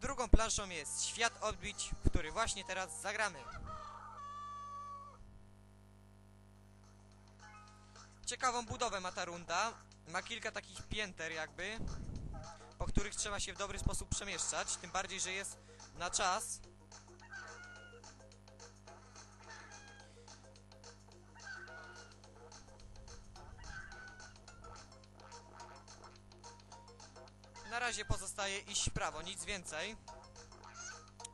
Drugą planszą jest Świat Odbić, który właśnie teraz zagramy. Ciekawą budowę ma ta runda. Ma kilka takich pięter jakby, po których trzeba się w dobry sposób przemieszczać, tym bardziej, że jest na czas. Na razie pozostaje iść w prawo, nic więcej.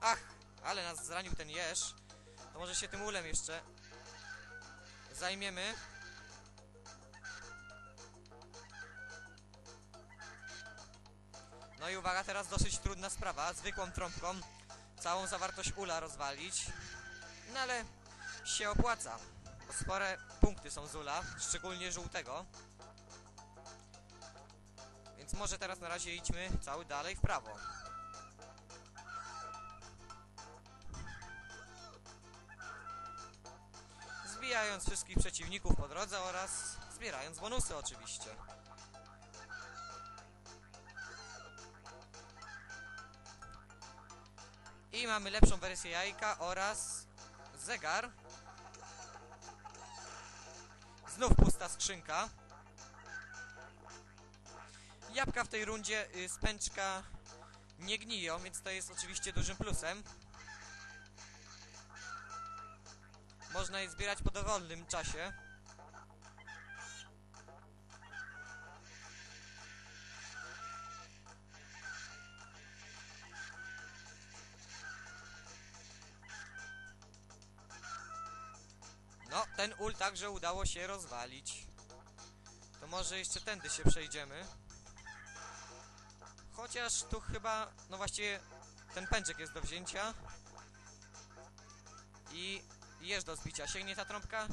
Ach, ale nas zranił ten jeż. To może się tym ulem jeszcze zajmiemy. No i uwaga, teraz dosyć trudna sprawa. Zwykłą trąbką całą zawartość ula rozwalić. No ale się opłaca. Bo spore punkty są z ula, szczególnie żółtego. Więc może teraz na razie idźmy cały dalej w prawo. Zbijając wszystkich przeciwników po drodze oraz zbierając bonusy oczywiście. I mamy lepszą wersję jajka oraz zegar. Znów pusta skrzynka. Jabłka w tej rundzie y, z pęczka nie gniją, więc to jest oczywiście dużym plusem. Można je zbierać po dowolnym czasie. No, ten ul także udało się rozwalić. To może jeszcze tędy się przejdziemy. Chociaż tu chyba, no właściwie ten pęczek jest do wzięcia. I jeż do zbicia. Sięgnie ta trąbka?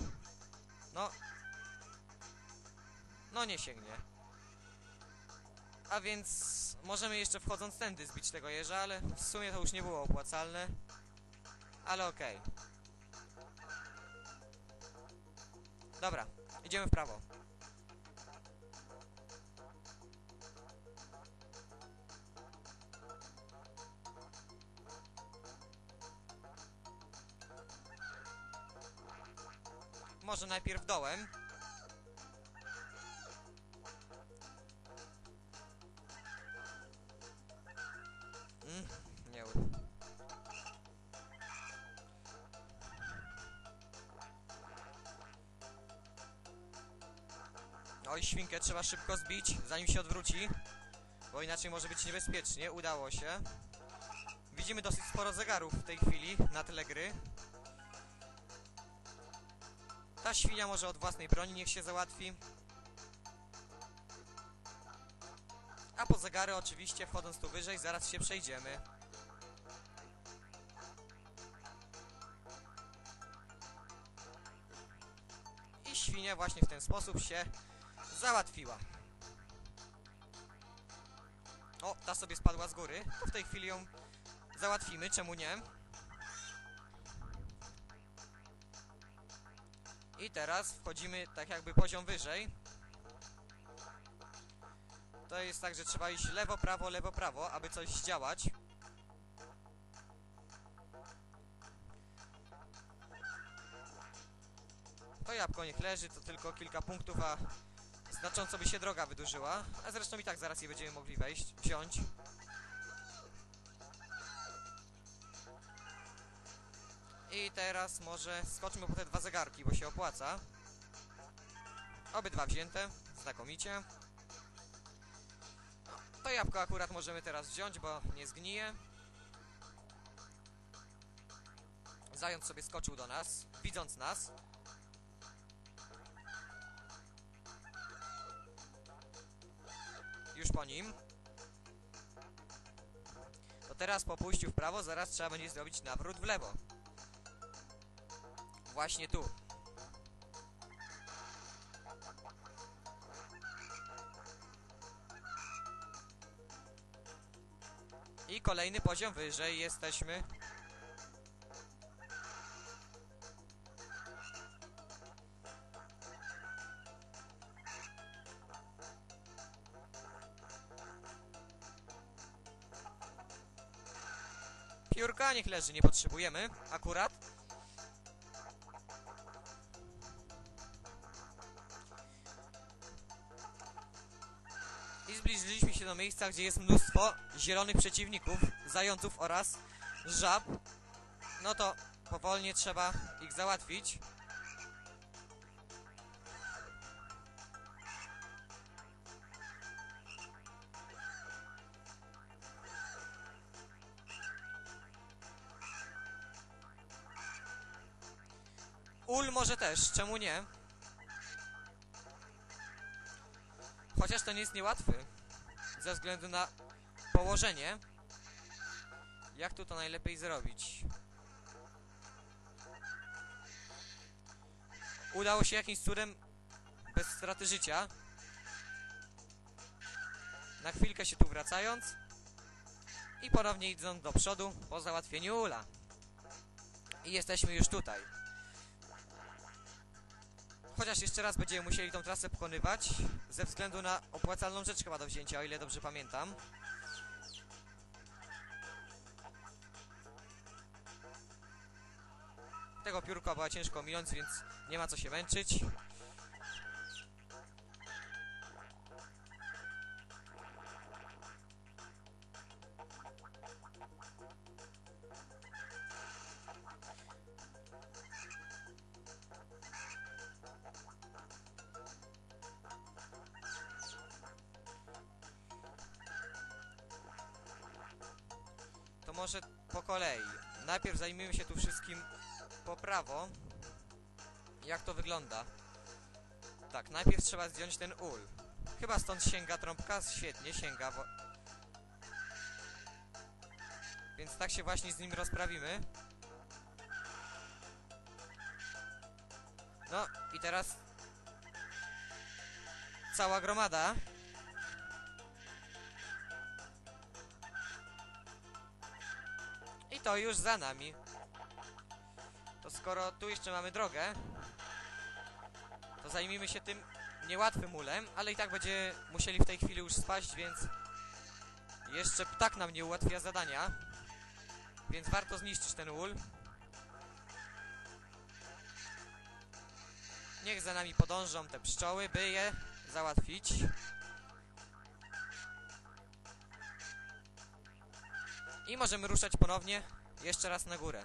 No. No nie sięgnie. A więc możemy jeszcze wchodząc tędy zbić tego jeża, ale w sumie to już nie było opłacalne. Ale okej. Dobra, idziemy w prawo. Może najpierw dołem. Mm, nie. Oj, świnkę trzeba szybko zbić, zanim się odwróci. Bo inaczej może być niebezpiecznie. Udało się. Widzimy dosyć sporo zegarów w tej chwili na tle gry. Ta świnia może od własnej broni niech się załatwi. A po zegary oczywiście wchodząc tu wyżej zaraz się przejdziemy. I świnia właśnie w ten sposób się załatwiła. O, ta sobie spadła z góry. W tej chwili ją załatwimy, czemu nie? I teraz wchodzimy tak jakby poziom wyżej. To jest tak, że trzeba iść lewo, prawo, lewo, prawo, aby coś zdziałać. To jabłko niech leży, to tylko kilka punktów, a znacząco by się droga wydłużyła. A zresztą i tak zaraz je będziemy mogli wejść, wziąć. Teraz może skoczmy po te dwa zegarki, bo się opłaca. Obydwa wzięte, znakomicie. To jabłko akurat możemy teraz wziąć, bo nie zgnije. Zając sobie skoczył do nas, widząc nas. Już po nim. To teraz po pójściu w prawo zaraz trzeba będzie zrobić nawrót w lewo. Właśnie tu. I kolejny poziom wyżej jesteśmy. Piórka niech leży, nie potrzebujemy akurat. Zbliżyliśmy się do miejsca, gdzie jest mnóstwo zielonych przeciwników, zająców oraz żab. No to powolnie trzeba ich załatwić. Ul może też, czemu nie? Chociaż to nie jest niełatwy. Ze względu na położenie. Jak tu to najlepiej zrobić? Udało się jakimś cudem bez straty życia. Na chwilkę się tu wracając. I ponownie idąc do przodu po załatwieniu ula. I jesteśmy już tutaj. Chociaż jeszcze raz będziemy musieli tą trasę pokonywać, ze względu na opłacalną rzecz chyba do wzięcia, o ile dobrze pamiętam. Tego piórka była ciężko minąć, więc nie ma co się męczyć. Może po kolei. Najpierw zajmijmy się tu wszystkim po prawo. Jak to wygląda? Tak, najpierw trzeba zdjąć ten ul. Chyba stąd sięga trąbka? Świetnie, sięga. Więc tak się właśnie z nim rozprawimy. No i teraz cała gromada. To już za nami. To skoro tu jeszcze mamy drogę, to zajmijmy się tym niełatwym ulem, ale i tak będzie musieli w tej chwili już spaść, więc jeszcze ptak nam nie ułatwia zadania. Więc warto zniszczyć ten ul. Niech za nami podążą te pszczoły, by je załatwić. I możemy ruszać ponownie jeszcze raz na górę.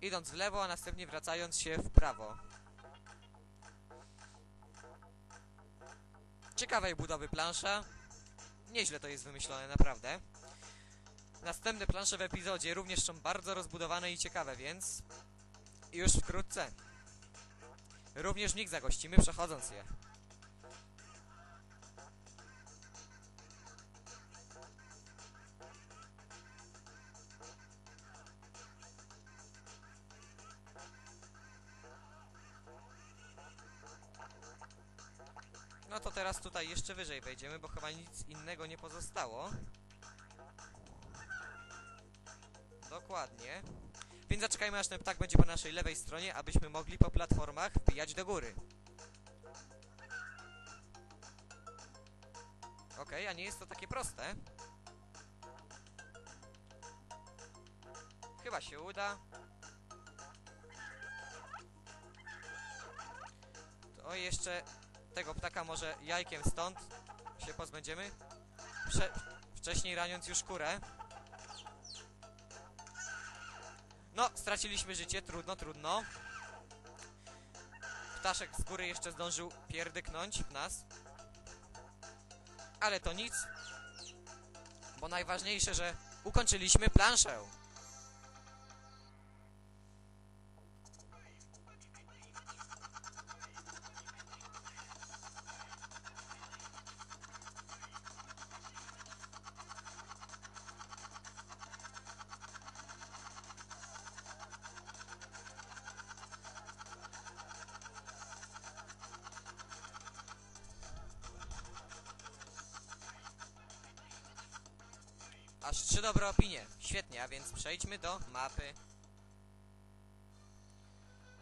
Idąc w lewo, a następnie wracając się w prawo. Ciekawej budowy plansza. Nieźle to jest wymyślone, naprawdę. Następne plansze w epizodzie również są bardzo rozbudowane i ciekawe, więc już wkrótce. Również w nich zagościmy przechodząc je. Teraz tutaj jeszcze wyżej wejdziemy, bo chyba nic innego nie pozostało. Dokładnie. Więc zaczekajmy aż ten ptak będzie po naszej lewej stronie, abyśmy mogli po platformach wbijać do góry. Okej, a nie jest to takie proste. Chyba się uda. To jeszcze tego ptaka może jajkiem stąd się pozbędziemy. Prze wcześniej raniąc już kurę. No, straciliśmy życie, trudno, trudno. Ptaszek z góry jeszcze zdążył pierdyknąć w nas. Ale to nic. Bo najważniejsze, że ukończyliśmy planszę. Aż trzy dobre opinie. Świetnie, a więc przejdźmy do mapy.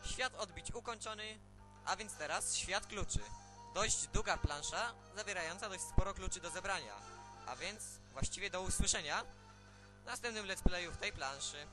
Świat odbić ukończony, a więc teraz świat kluczy. Dość długa plansza, zawierająca dość sporo kluczy do zebrania. A więc właściwie do usłyszenia w następnym let's playu w tej planszy.